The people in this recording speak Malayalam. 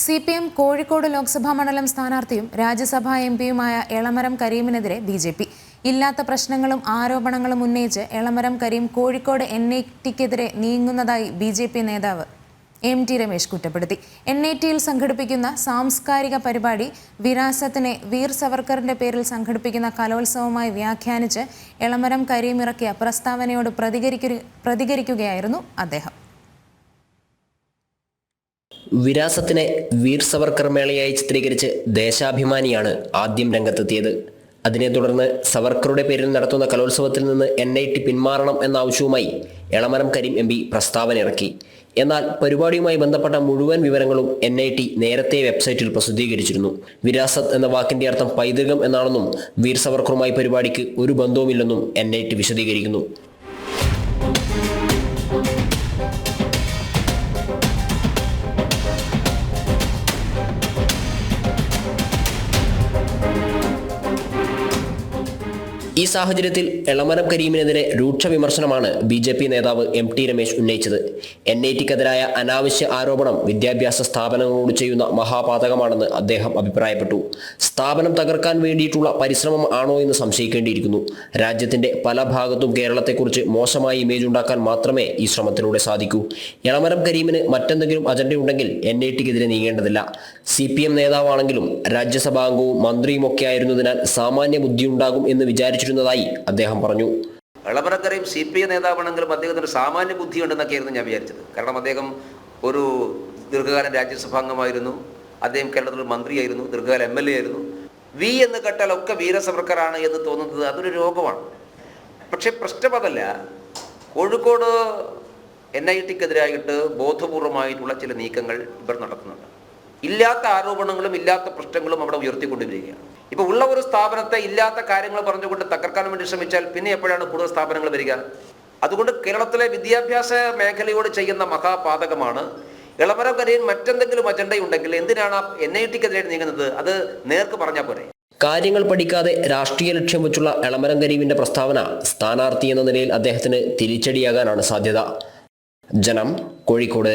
C P M Kozhikode Lok Sabha മണ്ഡലം സ്ഥാനാർത്ഥിയും രാജ്യസഭാ എം പിയുമായ എളമരം കരീമിനെതിരെ ബി ജെ പി. ഇല്ലാത്ത പ്രശ്നങ്ങളും ആരോപണങ്ങളും ഉന്നയിച്ച് എളമരം കരീം കോഴിക്കോട് എൻ ഐ ടിക്കെതിരെ നീങ്ങുന്നതായി ബി ജെ പി നേതാവ് എം ടി രമേശ് കുറ്റപ്പെടുത്തി. എൻ ഐ ടിയിൽ സംഘടിപ്പിക്കുന്ന സാംസ്കാരിക പരിപാടി വിരാസത്തിനെ വീർ സവർക്കറിന്റെ പേരിൽ സംഘടിപ്പിക്കുന്ന കലോത്സവമായി വ്യാഖ്യാനിച്ച് എളമരം കരീം ഇറക്കിയ പ്രസ്താവനയോട് പ്രതികരിക്കുക പ്രതികരിക്കുകയായിരുന്നു അദ്ദേഹം. വിരാസത്തിനെ വീർ സവർക്കർ മേളയായി ചിത്രീകരിച്ച് ദേശാഭിമാനിയാണ് ആദ്യം രംഗത്തെത്തിയത്. അതിനെ തുടർന്ന് സവർക്കറുടെ പേരിൽ നടത്തുന്ന കലോത്സവത്തിൽ നിന്ന് എൻ ഐ ടി പിന്മാറണം എന്ന ആവശ്യവുമായി എളമരം കരീം എം പി പ്രസ്താവന ഇറക്കി എന്നാൽ പരിപാടിയുമായി ബന്ധപ്പെട്ട മുഴുവൻ വിവരങ്ങളും എൻ ഐ ടി നേരത്തെ വെബ്സൈറ്റിൽ പ്രസിദ്ധീകരിച്ചിരുന്നു. വിരാസത്ത് എന്ന വാക്കിന്റെ അർത്ഥം പൈതൃകം എന്നാണെന്നും വീർ സവർക്കറുമായി പരിപാടിക്ക് ഒരു ബന്ധവുമില്ലെന്നും എൻ ഐ ടി വിശദീകരിക്കുന്നു. ഈ സാഹചര്യത്തിൽ എളമരം കരീമിനെതിരെ രൂക്ഷ വിമർശനമാണ് ബി ജെ പി നേതാവ് എം ടി രമേശ് ഉന്നയിച്ചത്. എൻ ഐ ടിക്കെതിരായ അനാവശ്യ ആരോപണം വിദ്യാഭ്യാസ സ്ഥാപനങ്ങളോട് ചെയ്യുന്ന മഹാപാതകമാണെന്ന് അദ്ദേഹം അഭിപ്രായപ്പെട്ടു. സ്ഥാപനം തകർക്കാൻ വേണ്ടിയിട്ടുള്ള പരിശ്രമം ആണോ എന്ന് സംശയിക്കേണ്ടിയിരിക്കുന്നു. രാജ്യത്തിന്റെ പല ഭാഗത്തും കേരളത്തെക്കുറിച്ച് മോശമായ ഇമേജ് ഉണ്ടാക്കാൻ മാത്രമേ ഈ ശ്രമത്തിലൂടെ സാധിക്കൂ. എളമരം കരീമിന് മറ്റെന്തെങ്കിലും അജണ്ടയുണ്ടെങ്കിൽ എൻ ഐ ടിക്കെതിരെ നീങ്ങേണ്ടതില്ല. സി പി എം നേതാവാണെങ്കിലും രാജ്യസഭാംഗവും മന്ത്രിയുമൊക്കെ ആയിരുന്നതിനാൽ സാമാന്യ ബുദ്ധിയുണ്ടാകും എന്ന് വിചാരിച്ചിരുന്നതായി അദ്ദേഹം പറഞ്ഞു. എളമരക്കരയും സി പി ഐ നേതാവാണെങ്കിലും അദ്ദേഹത്തിന് സാമാന്യ ബുദ്ധിയുണ്ടെന്നൊക്കെയായിരുന്നു ഞാൻ വിചാരിച്ചത്. കാരണം അദ്ദേഹം ഒരു ദീർഘകാലം രാജ്യസഭാംഗമായിരുന്നു. അദ്ദേഹം കേരളത്തിൽ മന്ത്രിയായിരുന്നു ദീർഘകാല എം എൽ എ ആയിരുന്നു. വി എന്ന് കേട്ടാൽ ഒക്കെ വീരസവർക്കറാണ് എന്ന് തോന്നുന്നത് അതൊരു രോഗമാണ്. പക്ഷേ പ്രശ്നം അതല്ല കോഴിക്കോട് എൻ ഐ ടിക്കെതിരായിട്ട് ബോധപൂർവമായിട്ടുള്ള ചില നീക്കങ്ങൾ ഇവർ നടത്തുന്നുണ്ട്. ഇല്ലാത്ത ആരോപണങ്ങളും ഇല്ലാത്ത പ്രശ്നങ്ങളും അവിടെ ഉയർത്തിക്കൊണ്ടിരിക്കുകയാണ്. ഇപ്പൊ ഉള്ള ഒരു സ്ഥാപനത്തെ ഇല്ലാത്ത കാര്യങ്ങൾ പറഞ്ഞുകൊണ്ട് തകർക്കാൻ വേണ്ടി ശ്രമിച്ചാൽ പിന്നെ എപ്പോഴാണ് കൂടുതൽ സ്ഥാപനങ്ങൾ വരിക? അതുകൊണ്ട് കേരളത്തിലെ വിദ്യാഭ്യാസ മേഖലയോട് ചെയ്യുന്ന മഹാപാതകമാണ്. ഇളമരം കരയിൽ മറ്റെന്തെങ്കിലും അജണ്ടയുണ്ടെങ്കിൽ എന്തിനാണ് എൻ ഐ ടിക്കെതിരെ നീങ്ങുന്നത്? അത് നേർക്ക് പറഞ്ഞാൽ പോരെ. കാര്യങ്ങൾ പഠിക്കാതെ രാഷ്ട്രീയ ലക്ഷ്യം വെച്ചുള്ള എളമരം കരീമിന്റെ പ്രസ്താവന സ്ഥാനാർത്ഥി എന്ന നിലയിൽ അദ്ദേഹത്തിന് തിരിച്ചടിയാകാനാണ് സാധ്യത. ജനം കോഴിക്കോട്